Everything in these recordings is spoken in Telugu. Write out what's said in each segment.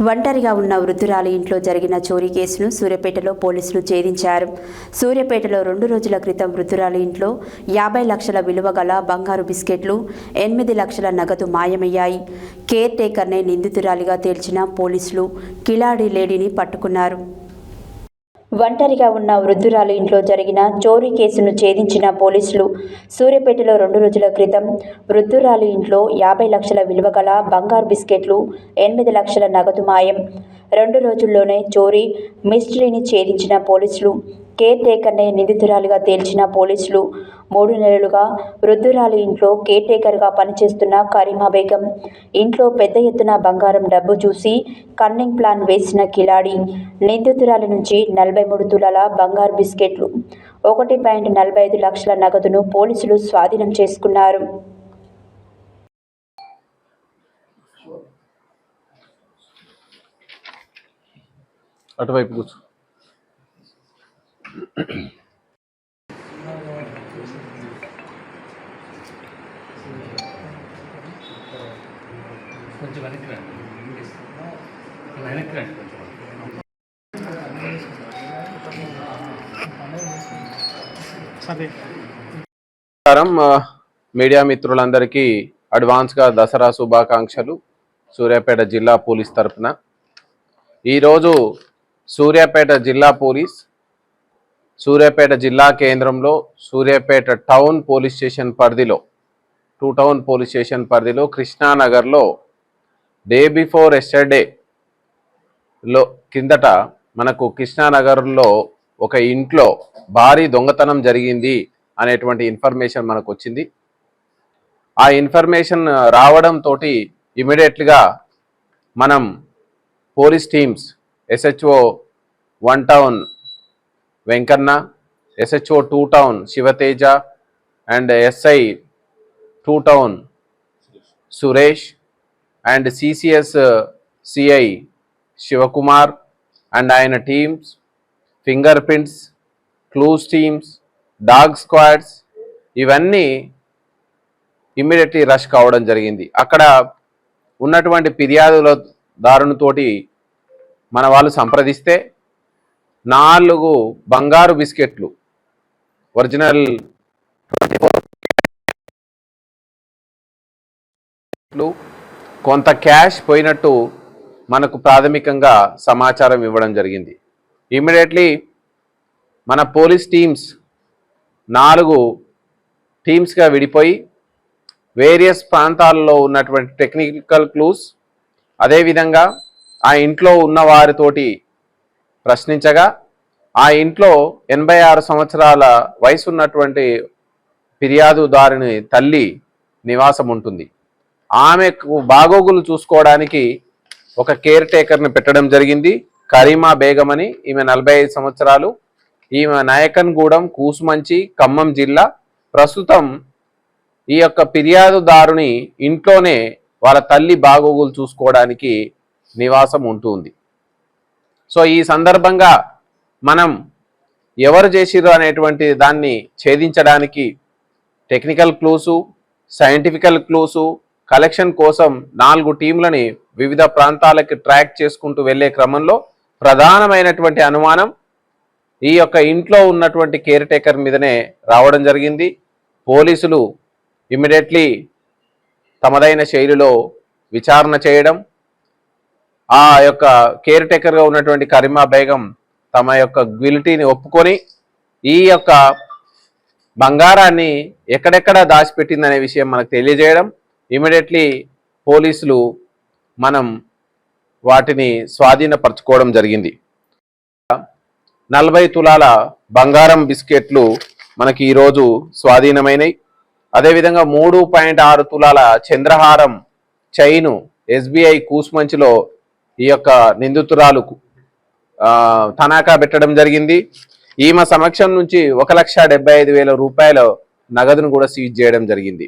ఒంటరిగా ఉన్న వృద్ధురాలి ఇంట్లో జరిగిన చోరీ కేసును సూర్యాపేటలో పోలీసులు ఛేదించారు. సూర్యాపేటలో రెండు రోజుల క్రితం వృద్ధురాలి ఇంట్లో యాభై లక్షల విలువ గల బంగారు బిస్కెట్లు ఎనిమిది లక్షల నగదు మాయమయ్యాయి. కేర్ టేకర్నే నిందితురాలిగా తేల్చిన పోలీసులు కిలాడి లేడీని పట్టుకున్నారు. ఒంటరిగా ఉన్న వృద్ధురాలు ఇంట్లో జరిగిన చోరీ కేసును ఛేదించిన పోలీసులు సూర్యాపేటలో రెండు రోజుల క్రితం వృద్ధురాలు ఇంట్లో యాభై లక్షల విలువ గల బంగారు బిస్కెట్లు ఎనిమిది లక్షల నగదు మాయం. రెండు రోజుల్లోనే చోరీ మిస్టరీని ఛేదించిన పోలీసులు కేర్ టేకర్నే నిందితురాలుగా తేల్చిన పోలీసులు మూడు నెలలుగా వృద్ధురాలి ఇంట్లో కేర్ టేకర్గా పనిచేస్తున్న కరీమా బేగం. ఇంట్లో పెద్ద ఎత్తున బంగారం డబ్బు చూసి కన్నింగ్ ప్లాన్ వేసిన కిలాడి. నిందితురాలి నుంచి నలభై మూడు తులాల బంగారు బిస్కెట్లు. ఒకటి పాయింట్ నలభై ఐదు లక్షల నగదును పోలీసులు స్వాధీనం చేసుకున్నారు. అటువైపు కూర్చో కొంచెం వెనక్కి రండి వెనక్కి రండి కొంచెం నమస్కారం. మీడియా మిత్రులందరికీ అడ్వాన్స్గా దసరా శుభాకాంక్షలు. సూర్యాపేట జిల్లా పోలీస్ తరఫున ఈరోజు సూర్యాపేట జిల్లా పోలీస్ సూర్యాపేట జిల్లా కేంద్రంలో సూర్యాపేట టౌన్ పోలీస్ స్టేషన్ పరిధిలో టూ టౌన్ పోలీస్ స్టేషన్ పరిధిలో కృష్ణానగర్లో డే బిఫోర్ ఎస్టర్డే లో కిందట మనకు కృష్ణానగర్లో ఒక ఇంట్లో భారీ దొంగతనం జరిగింది అనేటువంటి ఇన్ఫర్మేషన్ మనకు వచ్చింది. ఆ ఇన్ఫర్మేషన్ రావడంతో ఇమీడియట్గా మనం police teams SHO one town Venkanna SHO two town Shivateja and SI two town Suresh and CCS CI Shivakumar and ఆయన teams finger prints clues teams dog squads ఇవన్నీ ఇమ్మీడియట్లీ రష్ కావడం జరిగింది. అక్కడ ఉన్నటువంటి ఫిర్యాదుల దారునితోటి మన వాళ్ళు సంప్రదిస్తే నాలుగు బంగారు బిస్కెట్లు ఒరిజినల్ కొంత క్యాష్ పోయినట్టు మనకు ప్రాథమికంగా సమాచారం ఇవ్వడం జరిగింది. ఇమ్మీడియట్లీ మన పోలీస్ టీమ్స్ నాలుగు టీమ్స్గా విడిపోయి వేరియస్ ప్రాంతాల్లో ఉన్నటువంటి టెక్నికల్ క్లూస్ అదేవిధంగా ఆ ఇంట్లో ఉన్న వారితోటి ప్రశ్నించగా ఆ ఇంట్లో ఎనభై ఆరు సంవత్సరాల వయసు ఉన్నటువంటి ఫిర్యాదుదారుని తల్లి నివాసం ఉంటుంది ఆమెకు బాగోగులు చూసుకోవడానికి ఒక కేర్ టేకర్ని పెట్టడం జరిగింది. కరీమా బేగం అని ఈమె నలభై ఐదు సంవత్సరాలు. ఈమె నాయకన్గూడెం కూసుమంచి ఖమ్మం జిల్లా. ప్రస్తుతం ఈ యొక్క ఫిర్యాదుదారుని ఇంట్లోనే వాళ్ళ తల్లి బాగోగులు చూసుకోవడానికి నివాసం ఉంటుంది. సో ఈ సందర్భంగా మనం ఎవరు చేసిర్రు అనేటువంటి దాన్ని ఛేదించడానికి టెక్నికల్ క్లూసు సైంటిఫికల్ క్లూసు కలెక్షన్ కోసం నాలుగు టీంలని వివిధ ప్రాంతాలకి ట్రాక్ చేసుకుంటూ వెళ్ళే క్రమంలో ప్రధానమైనటువంటి అనుమానం ఈ యొక్క ఇంట్లో ఉన్నటువంటి కేర్ టేకర్ మీదనే రావడం జరిగింది. పోలీసులు ఇమ్మీడియట్లీ తమదైన శైలిలో విచారణ చేయడం ఆ యొక్క కేర్ టేకర్గా ఉన్నటువంటి కరీమా బేగం తమ యొక్క గ్విలిటీని ఒప్పుకొని ఈ యొక్క బంగారాన్ని ఎక్కడెక్కడ దాచిపెట్టిందనే విషయం మనకు తెలియజేయడం ఇమీడియట్లీ పోలీసులు మనం వాటిని స్వాధీనపరచుకోవడం జరిగింది. నలభై తులాల బంగారం బిస్కెట్లు మనకి ఈరోజు స్వాధీనమైనవి అదేవిధంగా మూడు పాయింట్ ఆరు తులాల చంద్రహారం చైను ఎస్బీఐ కూసుమంచిలో ఈ యొక్క నిందితురాలు తనాఖా పెట్టడం జరిగింది. ఈమె సమక్షం నుంచి ఒక లక్ష డెబ్బై ఐదు వేల రూపాయల నగదును కూడా సీజ్ చేయడం జరిగింది.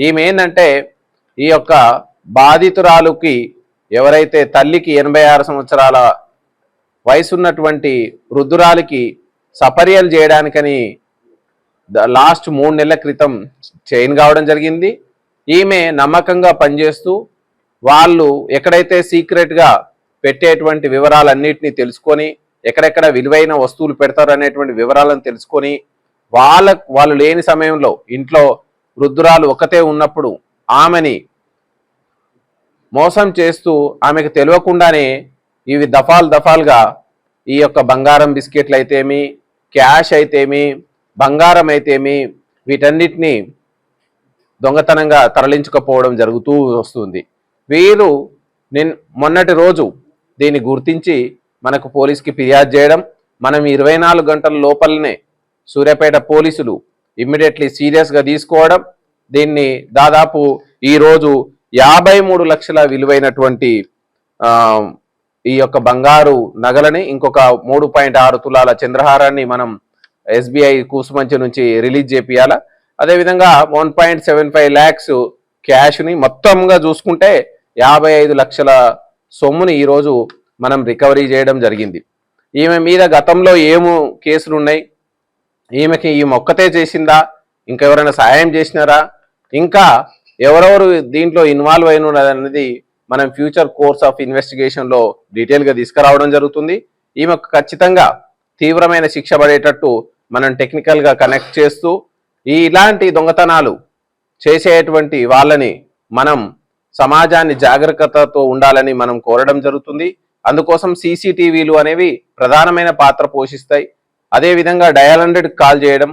ఈమె ఏంటంటే ఈ యొక్క బాధితురాలుకి ఎవరైతే తల్లికి ఎనభై ఆరు సంవత్సరాల వయసున్నటువంటి వృద్ధురాలికి సపర్యలు చేయడానికని లాస్ట్ మూడు నెలల క్రితం చైన్ కావడం జరిగింది. ఈమె నమ్మకంగా పనిచేస్తూ వాళ్ళు ఎక్కడైతే సీక్రెట్గా పెట్టేటువంటి వివరాలన్నిటిని తెలుసుకొని ఎక్కడెక్కడ విలువైన వస్తువులు పెడతారు అనేటువంటి వివరాలను తెలుసుకొని వాళ్ళ వాళ్ళు లేని సమయంలో ఇంట్లో వృద్ధురాలు ఒకతే ఉన్నప్పుడు ఆమెని మోసం చేస్తూ ఆమెకు తెలియకుండానే ఇవి దఫాలు దఫాలుగా ఈ యొక్క బంగారం బిస్కెట్లు అయితేమి క్యాష్ అయితేమి బంగారం అయితేమి వీటన్నిటిని దొంగతనంగా తరలించుకపోవడం జరుగుతూ వస్తుంది. వీరు నిన్ మొన్నటి రోజు దీన్ని గుర్తించి మనకు పోలీస్కి ఫిర్యాదు చేయడం మనం ఇరవై నాలుగు గంటల లోపలనే సూర్యాపేట పోలీసులు ఇమ్మీడియట్లీ సీరియస్గా తీసుకోవడం దీన్ని దాదాపు ఈరోజు యాభై మూడు లక్షల విలువైనటువంటి ఈ యొక్క బంగారు నగలని ఇంకొక మూడు పాయింట్ ఆరు తులాల చంద్రహారాన్ని మనం ఎస్బీఐ కూసుమంచి నుంచి రిలీజ్ చేపియాల. అదేవిధంగా one point seven five lakhs క్యాష్ని మొత్తంగా చూసుకుంటే యాభై ఐదు లక్షల సొమ్ముని ఈరోజు మనం రికవరీ చేయడం జరిగింది. ఈమె మీద గతంలో ఏము కేసులు ఉన్నాయి ఈమెకి ఈ మొక్కతే చేసిందా? ఇంకా ఎవరైనా సహాయం చేసినారా? ఇంకా ఎవరెవరు దీంట్లో ఇన్వాల్వ్ అయిన అనేది మనం ఫ్యూచర్ కోర్స్ ఆఫ్ ఇన్వెస్టిగేషన్లో డీటెయిల్గా తీసుకురావడం జరుగుతుంది. ఈమెకు ఖచ్చితంగా తీవ్రమైన శిక్ష పడేటట్టు మనం టెక్నికల్గా కనెక్ట్ చేస్తూ ఈ ఇలాంటి దొంగతనాలు చేసేటువంటి వాళ్ళని మనం సమాజాన్ని జాగ్రత్తతో ఉండాలని మనం కోరడం జరుగుతుంది. అందుకోసం సీసీటీవీలు అనేవి ప్రధానమైన పాత్ర పోషిస్తాయి. అదే విధంగా డయల్ హండ్రెడ్కి కాల్ చేయడం